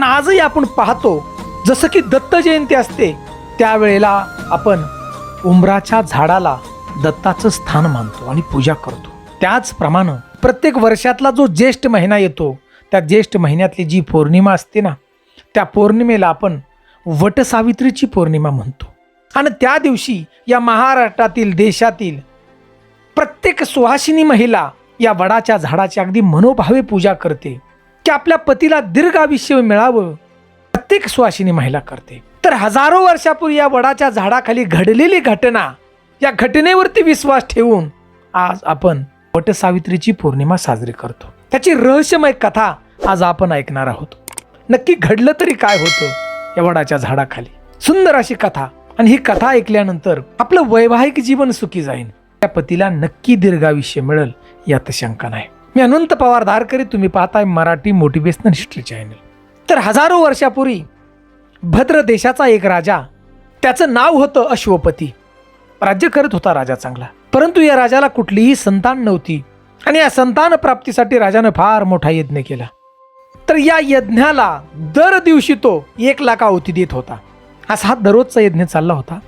पण आजही आपण पाहतो जसं की दत्त जयंती असते त्यावेळेला आपण उंबराच्या झाडाला दत्ताचं स्थान मानतो आणि पूजा करतो. त्याचप्रमाणे प्रत्येक वर्षातला जो ज्येष्ठ महिना येतो त्या ज्येष्ठ महिन्यातली जी पौर्णिमा असते ना त्या पौर्णिमेला आपण वटसावित्रीची पौर्णिमा म्हणतो. आणि त्या दिवशी या महाराष्ट्रातील देशातील प्रत्येक सुहासिनी महिला या वडाच्या झाडाची अगदी मनोभावे पूजा करते. की आपल्या पतीला दीर्घ आयुष्य मिळावं प्रत्येक सुवासिनी महिला करते. तर हजारो वर्षापूर्वी या वडाच्या झाडाखाली घडलेली घटना या घटनेवरती विश्वास ठेवून आज आपण वटसावित्रीची पौर्णिमा साजरी करतो. त्याची रहस्यमय कथा आज आपण ऐकणार आहोत. नक्की घडलं तरी काय होतं या वडाच्या झाडाखाली? सुंदर अशी कथा. आणि ही कथा ऐकल्यानंतर आपलं वैवाहिक जीवन सुखी जाईल त्या पतीला नक्की दीर्घायुष्य मिळेल यात शंका नाही. मी अनंत पवार धारकरी तुम्ही पाहताय मराठी मोटिवेशनल हिस्ट्री चॅनल तर हजारो वर्षापूर्वी भद्र देशाचा एक राजा त्याचं नाव होतं अश्वपती. राज्य करत होता राजा चांगला. परंतु या राजाला कुठलीही संतान नव्हती आणि या संतान प्राप्तीसाठी राजानं फार मोठा यज्ञ केला. तर या यज्ञाला दर दिवशी तो एक लाख आवती देत होता. असा हा दररोजचा यज्ञ चालला होता.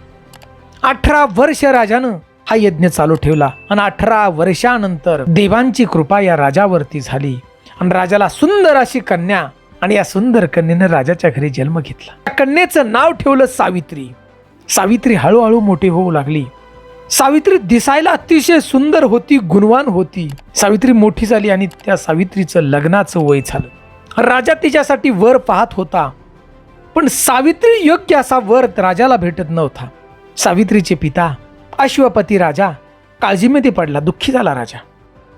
अठरा वर्ष राजानं हा यज्ञ चालू ठेवला आणि अठरा वर्षानंतर देवांची कृपा या राजावरती झाली. आणि राजाला सुंदर अशी कन्या आणि या सुंदर कन्येनं राजाच्या घरी जन्म घेतला. त्या कन्येचं नाव ठेवलं सावित्री. सावित्री हळूहळू मोठी होऊ लागली. सावित्री दिसायला अतिशय सुंदर होती गुणवान होती. सावित्री मोठी झाली आणि त्या सावित्रीचं लग्नाचं वय झालं. राजा तिच्यासाठी वर पाहत होता. पण सावित्री योग्य असा वर राजाला भेटत नव्हता. सावित्रीचे पिता अश्वपती राजा काळजीमध्ये पडला दुःखी झाला राजा.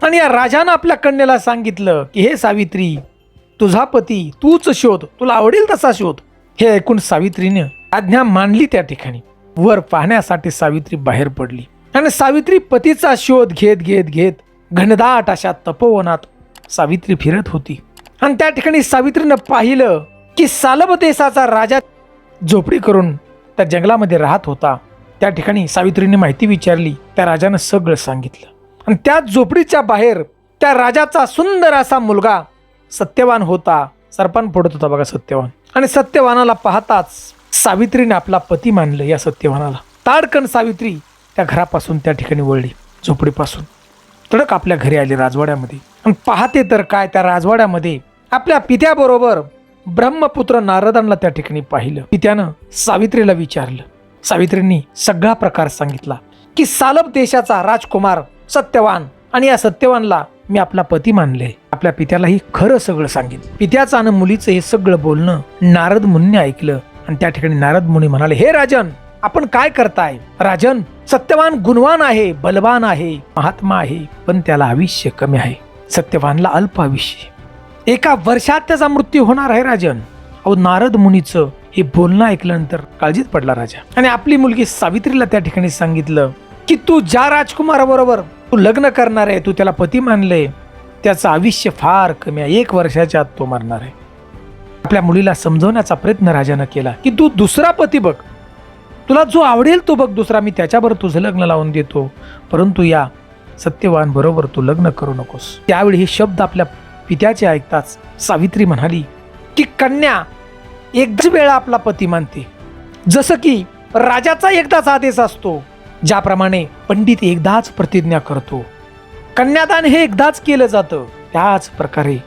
आणि या राजानं आपल्या कन्येला सांगितलं की हे सावित्री तुझा पती तूच शोध तुला आवडेल तसा शोध. हे ऐकून सावित्रीने आज्ञा मानली त्या ठिकाणी. वर पाहण्यासाठी सावित्री बाहेर पडली. आणि सावित्री पतीचा शोध घेत घेत घेत घनदाट अशा तपोवनात सावित्री फिरत होती. आणि त्या ठिकाणी सावित्रीनं पाहिलं की सालब देशाचा राजा झोपडी करून त्या जंगलामध्ये राहत होता. त्या ठिकाणी सावित्रीने माहिती विचारली त्या राजानं सगळं सांगितलं. आणि त्या झोपडीच्या बाहेर त्या राजाचा सुंदर असा मुलगा सत्यवान होता सरपान पडत होता बघा सत्यवान. आणि सत्यवानाला पाहताच सावित्रीने आपला पती मानलं या सत्यवानाला. ताडकण सावित्री त्या घरापासून त्या ठिकाणी वळली झोपडीपासून. तडक आपल्या घरी आली राजवाड्यामध्ये. आणि पाहते तर काय त्या राजवाड्यामध्ये आपल्या पित्याबरोबर ब्रह्मपुत्र नारदांना त्या ठिकाणी पाहिलं. पित्यानं सावित्रीला विचारलं सावित्रींनी सगळा प्रकार सांगितला की सालब देशाचा राजकुमार सत्यवान आणि या सत्यवानला मी आपला पती मानले. आपल्या पित्यालाही खरं सगळं सांगितलं पित्याचं आणि मुलीचं हे सगळं बोलणं नारद मुनी ऐकलं. आणि त्या ठिकाणी नारद मुनी म्हणाले हे राजन आपण काय करताय? राजन सत्यवान गुणवान आहे बलवान आहे महात्मा आहे पण त्याला आयुष्य कमी आहे. सत्यवानला अल्प आयुष्य एका वर्षात त्याचा मृत्यू होणार आहे राजन. अहो नारद मुनीचं हे बोलणं ऐकल्यानंतर काळजीत पडला राजा. आणि आपली मुलगी सावित्रीला त्या ठिकाणी सांगितलं की तू ज्या राजकुमाराबरोबर तू लग्न करणार आहे तू त्याला पती मानले त्याचं आयुष्य फार कमी आहे. एक वर्षाच्या आत तो मरणार आहे. आपल्या मुलीला समजवण्याचा प्रयत्न राजानं केला की तू दुसरा पती बघ. तुला जो आवडेल तो बघ दुसरा. मी त्याच्याबरोबर तुझं लग्न लावून देतो. परंतु या सत्यवान बरोबर तू लग्न करू नकोस. त्यावेळी हे शब्द आपल्या पित्याचे ऐकताच सावित्री म्हणाली की कन्या एकच वेळा आपला पती मानते. जसं की राजाचा एकदाच आदेश असतो ज्याप्रमाणे पंडित एकदाच प्रतिज्ञा करतो. कन्यादान हे एकदाच केलं जातं त्याच प्रकारे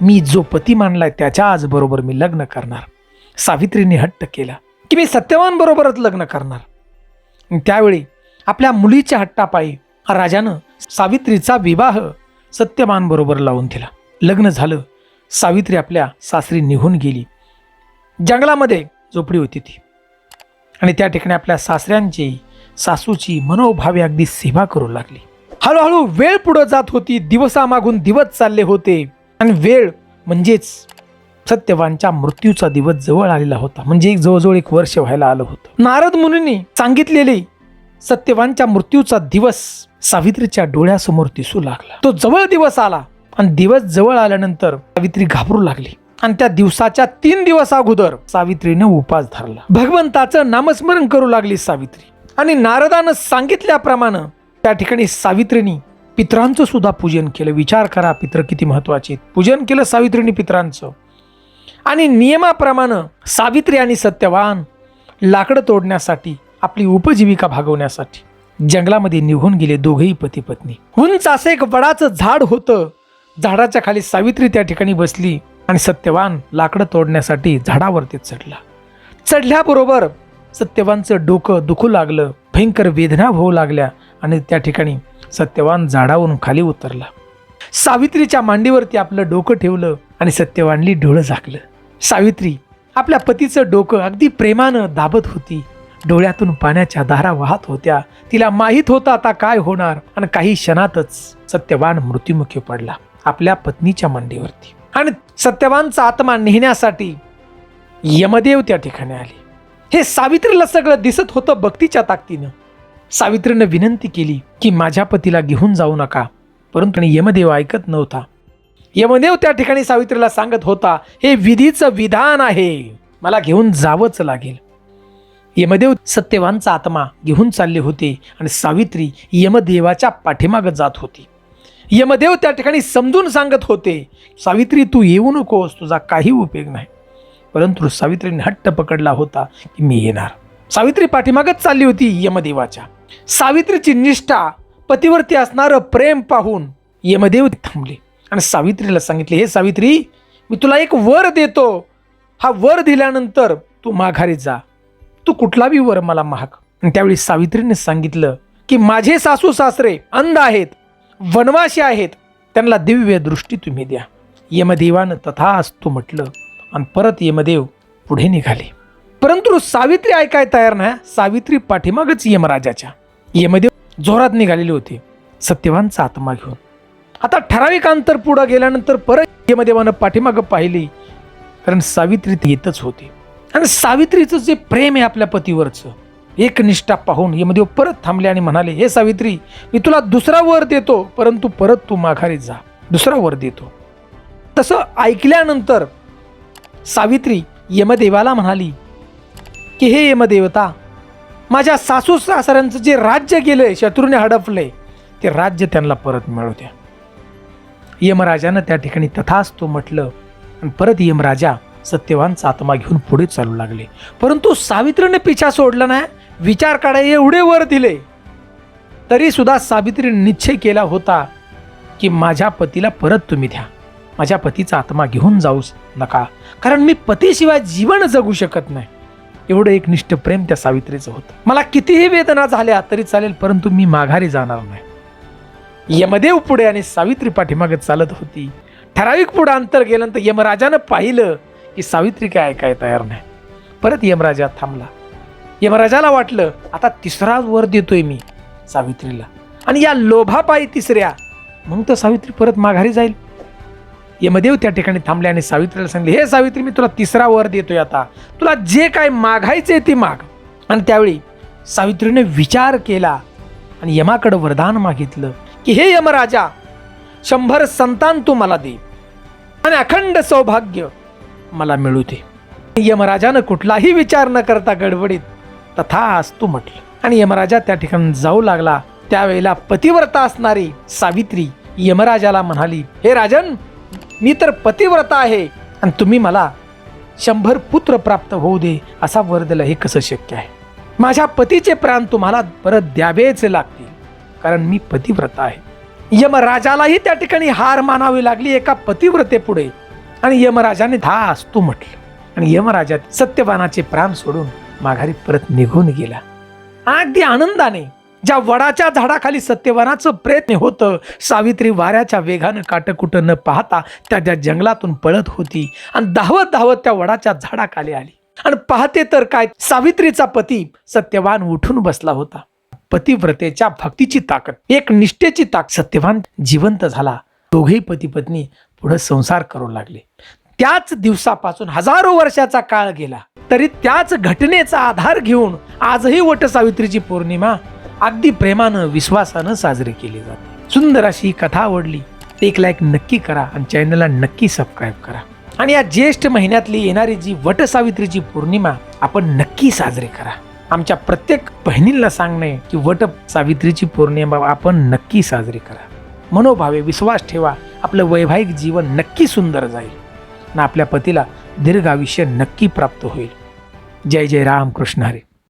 मी जो पती मानलाय त्याच्या आजबरोबर मी लग्न करणार. सावित्रीने हट्ट केला की मी सत्यवान बरोबरच लग्न करणार. त्यावेळी आपल्या मुलीच्या हट्टापायी राजानं सावित्रीचा विवाह सत्यवान बरोबर लावून दिला. लग्न झालं सावित्री आपल्या सासरी निघून गेली. जंगलामध्ये झोपडी होती ती. आणि त्या ठिकाणी आपल्या सासऱ्यांची सासूची मनोभावे अगदी सेवा करू लागली. हळूहळू वेळ पुढं जात होती दिवसामागून दिवस चालले होते. आणि वेळ म्हणजेच सत्यवानच्या मृत्यूचा दिवस जवळ आलेला होता. म्हणजे एक जवळजवळ एक वर्ष व्हायला आलं होतं. नारद मुनींनी सांगितलेले सत्यवानच्या मृत्यूचा दिवस सावित्रीच्या डोळ्यासमोर दिसू लागला. तो जवळ दिवस आला आणि दिवस जवळ आल्यानंतर सावित्री घाबरू लागली. आणि त्या दिवसाच्या तीन दिवस अगोदर सावित्रीने उपास धरला. भगवंताचं नामस्मरण करू लागली सावित्री. आणि नारदानं सांगितल्याप्रमाणे त्या ठिकाणी सावित्रीनी पित्रांचं सुद्धा पूजन केलं. विचार करा पित्र किती महत्त्वाचे आहेत. पूजन केलं सावित्रीने पित्रांचं. आणि नियमाप्रमाणे सावित्री आणि सत्यवान लाकडं तोडण्यासाठी आपली उपजीविका भागवण्यासाठी जंगलामध्ये निघून गेले दोघेही पती पत्नी उंच असं एक वडाचं झाड होतं. झाडाच्या खाली सावित्री त्या ठिकाणी बसली. आणि सत्यवान लाकडं तोडण्यासाठी झाडावरती चढला. चढल्याबरोबर सत्यवानचं डोकं दुखू लागलं भयंकर वेदना होऊ लागल्या आणि त्या ठिकाणी सत्यवान झाडावरून खाली उतरला. सावित्रीच्या मांडीवरती आपलं डोकं ठेवलं आणि सत्यवानली डोळं झाकलं. सावित्री आपल्या पतीचं डोकं अगदी प्रेमानं दाबत होती. डोळ्यातून पाण्याच्या धारा वाहत होत्या. तिला माहीत होता आता काय होणार आणि काही क्षणातच सत्यवान मृत्युमुखी पडला आपल्या पत्नीच्या मांडीवरती. आणि सत्यवानचा आत्मा नेहण्यासाठी यमदेव त्या ठिकाणी आले. हे सावित्रीला सगळं दिसत होतं भक्तीच्या ताकदीनं. सावित्रीनं विनंती केली की माझ्या पतीला घेऊन जाऊ नका परंतु यमदेव ऐकत नव्हता. यमदेव त्या ठिकाणी सावित्रीला सांगत होता हे विधीचं विधान आहे मला घेऊन जावंच लागेल. यमदेव सत्यवानचा आत्मा घेऊन चालले होते आणि सावित्री यमदेवाच्या पाठीमागं जात होती. यमदेव त्या ठिकाणी समजून सांगत होते सावित्री तू येऊ नकोस तुझा काही उपयोग नाही. परंतु सावित्रीने हट्ट पकडला होता की मी येणार. सावित्री पाठीमागच चालली होती यमदेवाच्या. सावित्रीची निष्ठा पतीवरती असणारं प्रेम पाहून यमदेव थांबले. आणि सावित्रीला सांगितले हे सावित्री मी तुला एक वर देतो. हा वर दिल्यानंतर तू माघारी जा. तू कुठला बी वर मला महाग. आणि त्यावेळी सावित्रीने सांगितलं की माझे सासू सासरे अंध आहेत. वनवासी आहेत त्यांना दिव्य दृष्टी तुम्ही द्या. यमदेवानं तथा असतो म्हटलं आणि परत यमदेव पुढे निघाले. परंतु सावित्री ऐकाय तयार नाही? सावित्री पाठीमागच यमराजाच्या. यमदेव जोरात निघालेले होते. सत्यवानचा आत्मा घेऊन. आता ठराविक अंतर पुढं गेल्यानंतर परत यमदेवानं पाठीमागं पाहिली कारण सावित्री येतच होती. आणि सावित्रीचं जे प्रेम आहे आपल्या पतीवरचं एकनिष्ठा पाहून यमदेव परत थांबले आणि म्हणाले हे सावित्री मी तुला दुसरा वर देतो परंतु परत तू माघारी जा. दुसरा वर देतो. तसं ऐकल्यानंतर सावित्री यमदेवाला म्हणाली की हे यमदेवता माझ्या सासू सासऱ्यांचं जे राज्य गेलंय शत्रूने हडपलंय ते राज्य त्यांना परत मिळू द्या. यमराजानं त्या ठिकाणी तथाच तो म्हटलं आणि परत यमराजा सत्यवानचा आत्मा घेऊन पुढे चालू लागले. परंतु सावित्रीने पिछा सोडला नाही. विचार काढाय एवढे वर दिले. तरी सुद्धा निश्चय केला होता की माझ्या पतीला परत तुम्ही द्या. माझ्या पतीचा आत्मा घेऊन जाऊच नका. कारण मी पतीशिवाय जीवन जगू शकत नाही. एवढं एक निष्ठ प्रेम त्या सावित्रीचं होतं. मला कितीही वेदना झाल्या तरी चालेल परंतु मी माघारी जाणार नाही. यमदेव पुढे आणि सावित्री पाठीमागे चालत होती. ठराविक पुढे अंतर गेल्यानंतर यमराजानं पाहिलं की सावित्री काय ऐकाय तयार नाही. परत यमराजा थांबला. यमराजाला वाटलं आता तिसरा वर देतोय मी सावित्रीला. आणि या लोभापायी तिसऱ्या मग तर सावित्री परत माघारी जाईल. यमदेव त्या ठिकाणी थांबले आणि सावित्रीला सांगले हे सावित्री मी तुला तिसरा वर देतोय आता. तुला जे काय मागायचे ते माग. आणि त्यावेळी सावित्रीने विचार केला आणि यमाकडं वरदान मागितलं की हे यमराजा शंभर संतान तू मला दे आणि अखंड सौभाग्य मला मिळू दे. यमराजानं कुठलाही विचार न करता गडबडीत तथा असतो म्हटलं. आणि यमराजा त्या ठिकाणी जाऊ लागला. त्यावेळेला पतिव्रता असणारी सावित्री यमराजाला म्हणाली हे राजन मी तर पतिव्रता आहे आणि तुम्ही मला शंभर पुत्र प्राप्त होऊ दे असा वर दिला. हे कसं शक्य आहे? माझ्या पतीचे प्राण तुम्हाला परत द्यावेच लागतील कारण मी पतिव्रता आहे. यमराजालाही त्या ठिकाणी हार मानावी लागली एका पतिव्रते पुढे आणि यमराजाने धा असतो म्हटलं. आणि यमराजा सत्यवानाचे प्राण सोडून माघारी परत निघून गेला. अगदी आनंदाने ज्या वडाच्या झाडाखाली सत्यवानाचं प्रयत्न होतं सावित्री वाऱ्याच्या वेगानं काटकुटं न पाहता त्या त्या जंगलातून पळत होती आणि धावत धावत त्या वडाच्या झाडाखाली आली. आणि पाहते तर काय सावित्रीचा पती सत्यवान उठून बसला होता. पतिव्रतेच्या भक्तीची ताकद एक निष्ठेची ताकद सत्यवान जिवंत झाला. दोघेही पती पत्नी पुढे संसार करू लागले. त्याच दिवसापासून हजारो वर्षाचा काळ गेला. तरी त्याच घटनेचा आधार घेऊन आजही वट सावित्रीची पौर्णिमा अगदी प्रेमानं विश्वासानं साजरी केली जाते. सुंदर अशी ही कथा आवडली. तर एक लाईक नक्की करा आणि चॅनलला नक्की सबस्क्राईब करा. आणि या ज्येष्ठ महिन्यातली येणारी जी वट सावित्रीची पौर्णिमा आपण नक्की साजरी करा. आमच्या प्रत्येक बहिणींना सांगणे की वट सावित्रीची पौर्णिमा आपण नक्की साजरी करा. मनोभावे विश्वास ठेवा. आपलं वैवाहिक जीवन नक्की सुंदर जाईल. आणि आपल्या पतीला दीर्घ आयुष्य नक्की प्राप्त होईल. जय जय राम कृष्ण हरे.